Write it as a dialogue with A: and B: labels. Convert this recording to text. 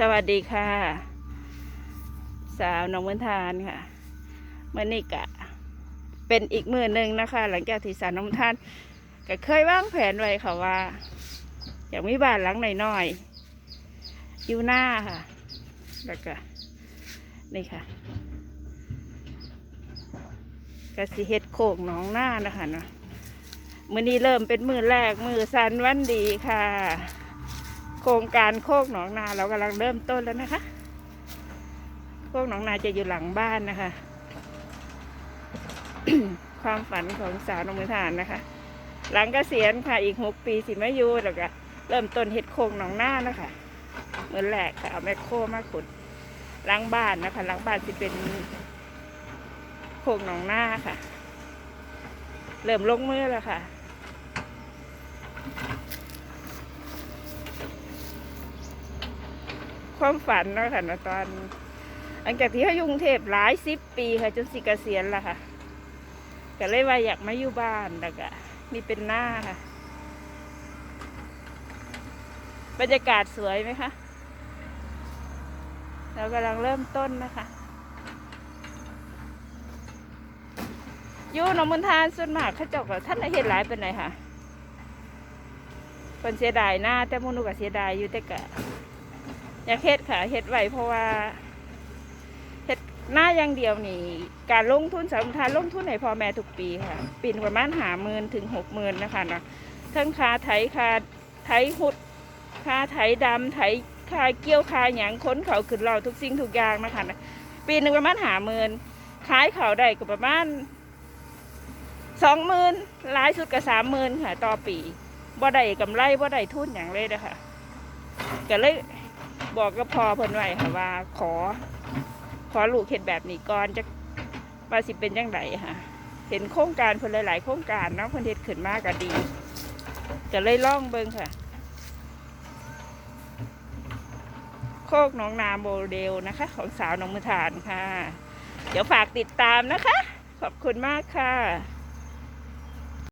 A: สวัสดีค่ะ สาวน้องเมือนทานค่ะเมื่อนี้กะ เป็นอีกมือหนึ่งนะคะ หลังจากที่สาวน้องเมือนทานก็เคยวางแผนไว้ค่ะว่า อยากมีบ้านหลังหน่อยๆอยู่หน้าค่ะ แล้วก็นี่ค่ะกสิเฮ็ดโคกหน้องหน้านะคะเนาะมื่อนี้เริ่มเป็นมือแรกมือสันวันดีค่ะ ครงการโคกหนองนาเรากำลังเริ่มต้นแล้วนะคะ โคกหนองนาจะอยู่หลังบ้านนะคะ ความฝันของสาวนมือทานนะคะ หลังเกษียณค่ะอีกหกปีสิมายูแล้วก็เริ่มต้นเฮ็ดโคกหนองนานะคะเหมือนแรกค่ะเอาแมคโครมาขุดล้างบ้านนะคะล้างบ้านจะเป็นโคกหนองนาค่ะ เริ่มลงมือแล้วค่ะ ความฝันเนาะค่ะนะตอนหลังจากที่เขายุงเทพหลายสิบปีค่ะจนสิกเกษียณละค่ะก็เลยว่าอยากมาอยู่บ้านแล้วก็นี่เป็นหน้าค่ะ บรรยากาศสวยไหมคะเรากำลังเริ่มต้นนะคะอยู่หนองมุนทานส่วนมากเขาเจากับท่านเห็นหลายเป็นไหนค่ะคนเสียดายหน้าแต่มูนุก็เสียดายอยู่แต่กะ อยากเฮ็ดค่ะเฮ็ดไว้เพราะว่าเฮ็ดหน้าอย่างเดียวนี่ การลงทุนสำคัญลงทุนให้พ่อแม่ทุกปีค่ะ ปีนประมาณหาหมื่นถึงหกหมื่นนะคะเนาะทั้งคาไถคาไถหุดคาไถดำไถคาเกี่ยวคาหยังค้นเขาขึ้นเราทุกสิ่งทุกอย่างนะคะนะปีหนึ่งประมาณหาหมื่นขายเขาได้ก็ประมาณสองหมื่นหลายสุดก็สามหมื่นค่ะ ต่อปีบ่ได้กำไรบ่ได้ทุนอย่างเลยนะคะก็เลย บอกก็พอเพิ่นไว้ค่ะว่าขอ ขอลูกเห็นแบบนี้ก่อนจะว่าสิเป็นยังไงค่ะ เห็นโครงการเพิ่นหลาย ๆ โครงการเนาะเพิ่นเฮ็ดขึ้นมากก็ดีก็เลยล่องเบิ่งค่ะ โคกหนองนาโมเดลนะคะ ของสาวหนองมือทานค่ะ เดี๋ยวฝากติดตามนะคะ ขอบคุณมากค่ะ